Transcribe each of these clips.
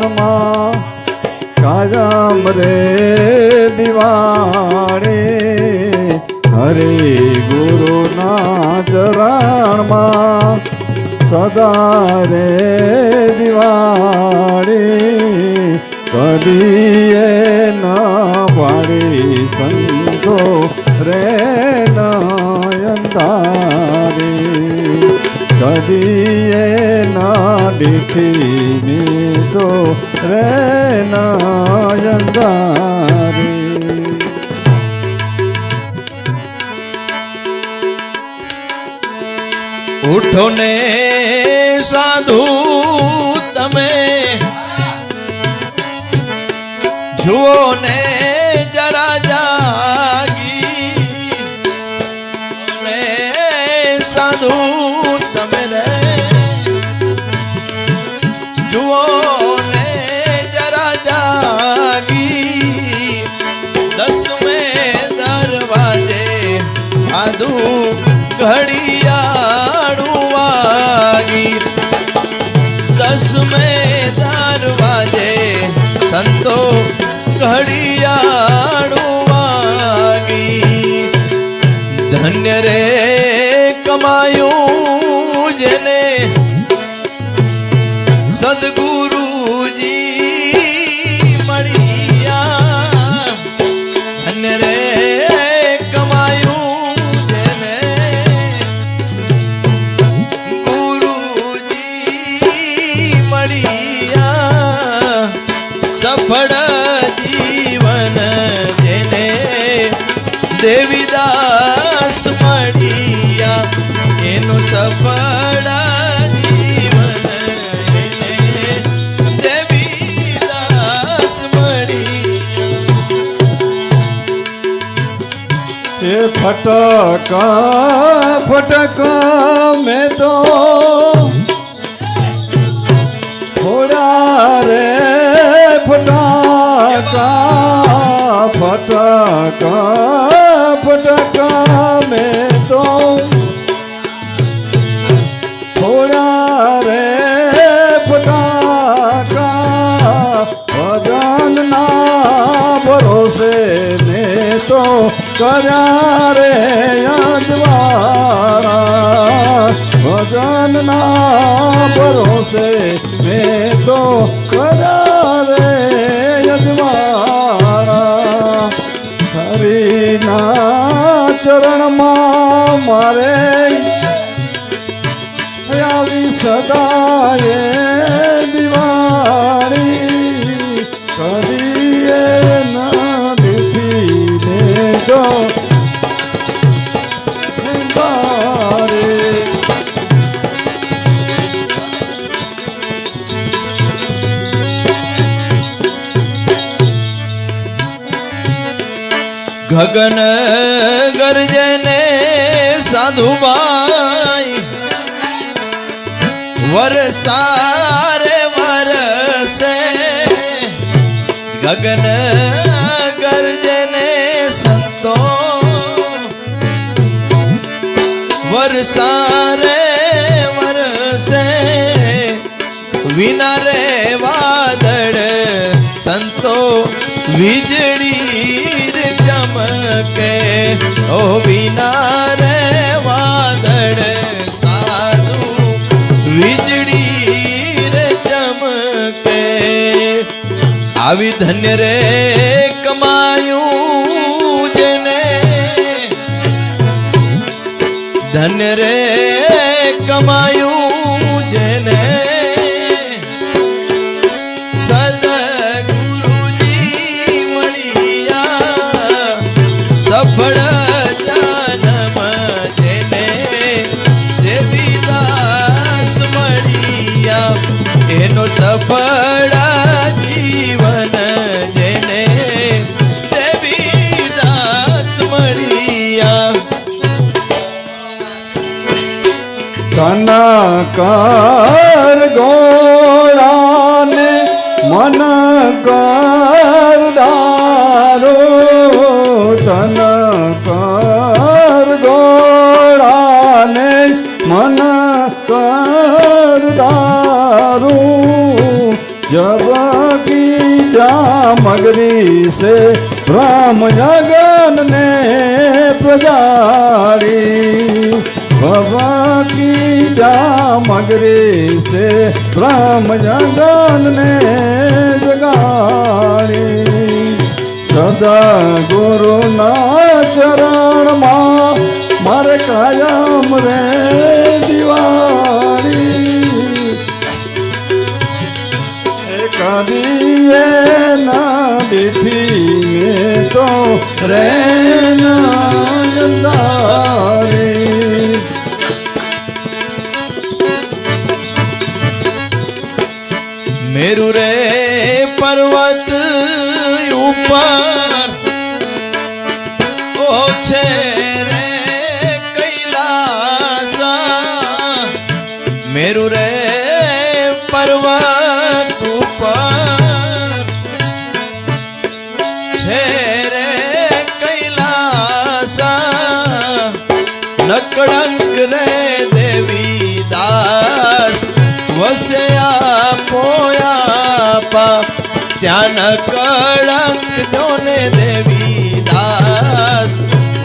ચરણમાં કાયમ રે દિવાણે. હરે ગુરુના ચરણમાં સદા રે દિવાળી કદીએ ન પાડી સંતો રે નયનધારી કદીએ ના દીઠી તો રે નયનધારી ઉઠો ને સાધુ તમે. જુઓ ને જરા ધન્ય રે કમાયું જેને સદગુરુજી મળ્યા. ધન્ય રે સફળ જીવન જેને દેવીદા એનું સફળ જીવન એને દેવીદાસ મળ્યા એ ફટકા ફટકા મેં તો થોડા રે ફટાકા, ફટકા ફટકા મેં તો કર્યા રે અજવાળા ભજનના ભરોસે ગગન ગરજને સાધુબાઈ વરસારે વરસે ગગન ગરજને સંતો. વરસારે વરસે વિના રે વાદળ સંતો. વીજળી ચમકે ઓ વિના વાદળ સાધુ, વીજળી રે ચમકે. આવી ધન્ય રે કમાયું જેને. ધન્ય રે કમાયું જેને. એનો સફળ જીવન જેને દેવીદાસ મળ્યા. કનકર ગોળાને સામગ્રી છે રામ જગનને પ્રજારી ભગવતી સામગ્રી છે રામ જગનને જગાડી. સદા ગુરુના ચરણમાં મારે કાયમ રે દિવાળી. કદી ના બેઠી મેં તો રે વસ્યા પોયા પા ત્યાં કળંક જોને દેવી દાસ.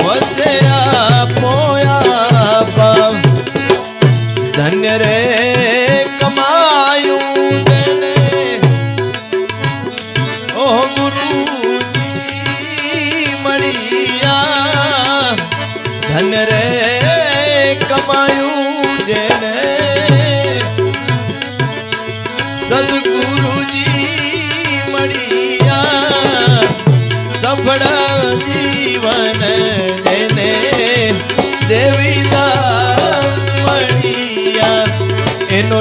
વસ્યા પોયા પા ધન્ય રે કમાયું તેને ઓ ગુરુજી મળ્યા. ધન રે કમાયું જેને.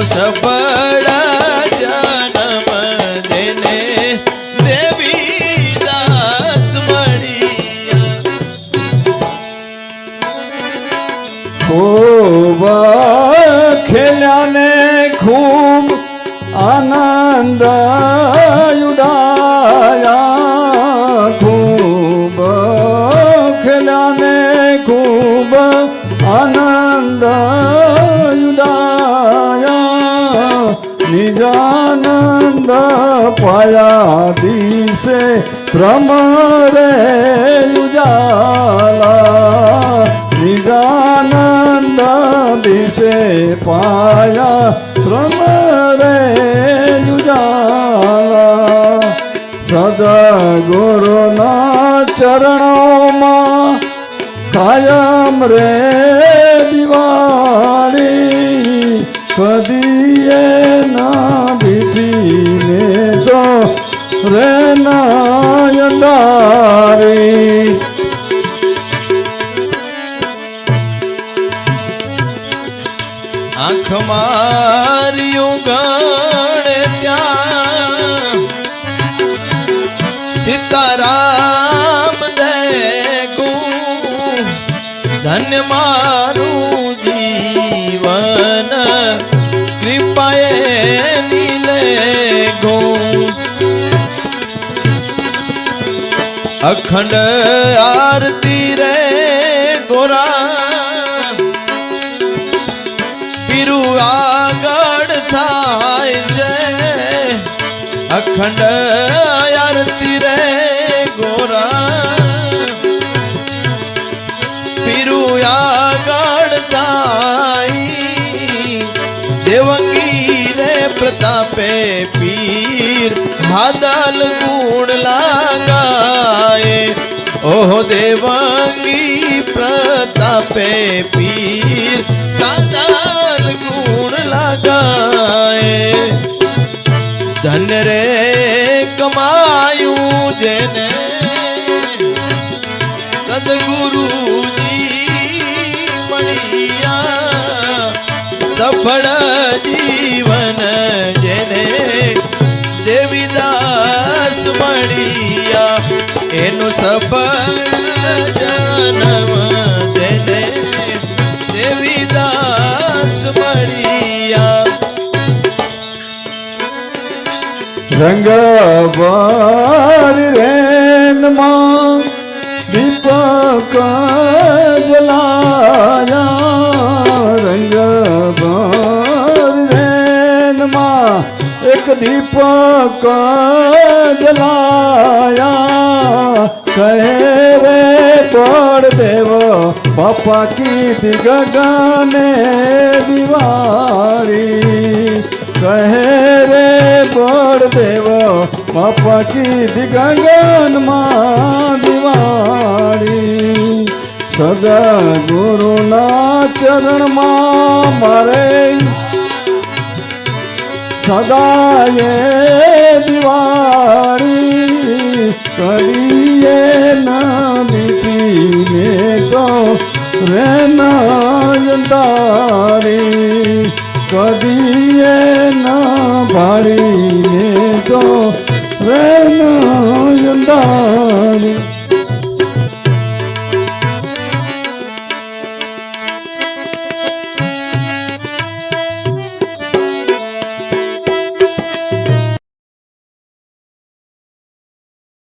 એનો પાયા દિશે ભ્રમરે ઉજાલા નિજાનંદ દિશે પાયા ભ્રમરે ઉજાલા સદગુરુના ચરણોમાં કાયમ રે દિવાળી કદીએ ના તો રે નાયંદારી આંખ માર્યું ગણ ત્યાં સીતારામ દેગું ધન્ય મારું અખંડ આરતી રે ગોરા પીરુ આગળ થાય છે. અખંડ આરતી રે ગોરા પીરુ આગળ થાય. દેવંગી પ્રતાપે પીર હાદલ ગુણ લાગાય. ઓહો દેવાંગી પ્રતાપે પીર, સાદાલ ગુણ લાગાય. ધન રે કમાયું જેને, સદગુરુજી મળ્યા સફળ જેને દેવીદાસ મળિયા. એનું સફળ જન્મ તેને દેવીદાસ મળિયા. રંગ બારી રેનમાં દીપક જલાયા. રંગ બારી રેનમાં એક એક દીપક જલાયા કહે રે બળદેવ પપ્પા કીધી ગગને દિવાળી. કહે રે બળદેવ બાપા કીધી ગગનમાં દિવાળી. સદા ગુરુના ચરણમાં મારે સદાએ દિવાળી કરીએ નીચીને તો રેનાયંતારી કદીએ ના ભાળીને તો રેનાયંતારી